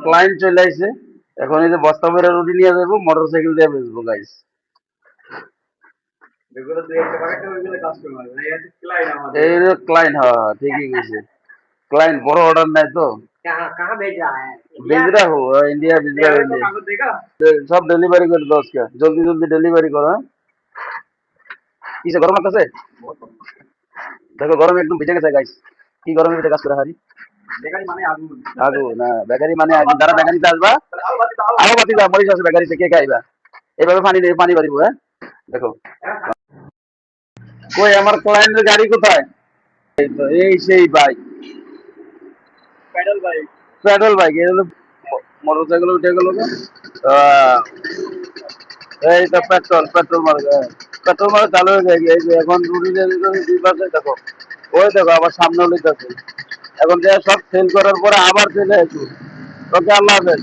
Client চলে আইছে এখন এই যে বস্তা ভরে রুটি নিয়ে যাবো মোটর সাইকেল দিয়ে বেচবো গাইস যেগুলো দুই একটা বাগাতে ওইগুলো কাস্টমার এই আছে ক্লায়েন্ট আমাদের এই যে ক্লায়েন্ট হ্যাঁ হ্যাঁ, ঠিকই কইছে ক্লায়েন্ট বড় অর্ডার নাই তো कहां कहां भेज रहा है भेज रहा हो इंडिया भेज रहा हो इंडिया कागज देगा सब डेलीवरी कर दो उसका जल्दी जल्दी डेलीवरी करो হ্যাঁ কিসে গরম লাগতেছে দেখো গরম একদম ভিজে গেছে গাইস কি গরমে ভিতরে কাজ করে হারি বেকারি মানে আগুন। আগু না বেকারি মানে আগুন। দ্বারা বেকারিতে আসবা। আরও বাতি দাও আরও বাতি যা মরিচ আছে বেকারিতে কে খাইবা এভাবে পানি দিয়ে পানি বাড়িব হ্যাঁ? দেখো। কই আমার ক্লায়েন্টের গাড়ি কোথায়? এই সেই bike pedal bike petrol bike এই হলো মোটর সাইকেল উঠে গেল এই তো petrol petrol mark petrol mark চালু হয়ে যায় এই যে এখন রুটি দুই পাশে দেখো। ওই দেখো আবার সামনে যে সব ফেল করার পরে আবার চলে আসি ওকে আল্লাহ হাফেজ।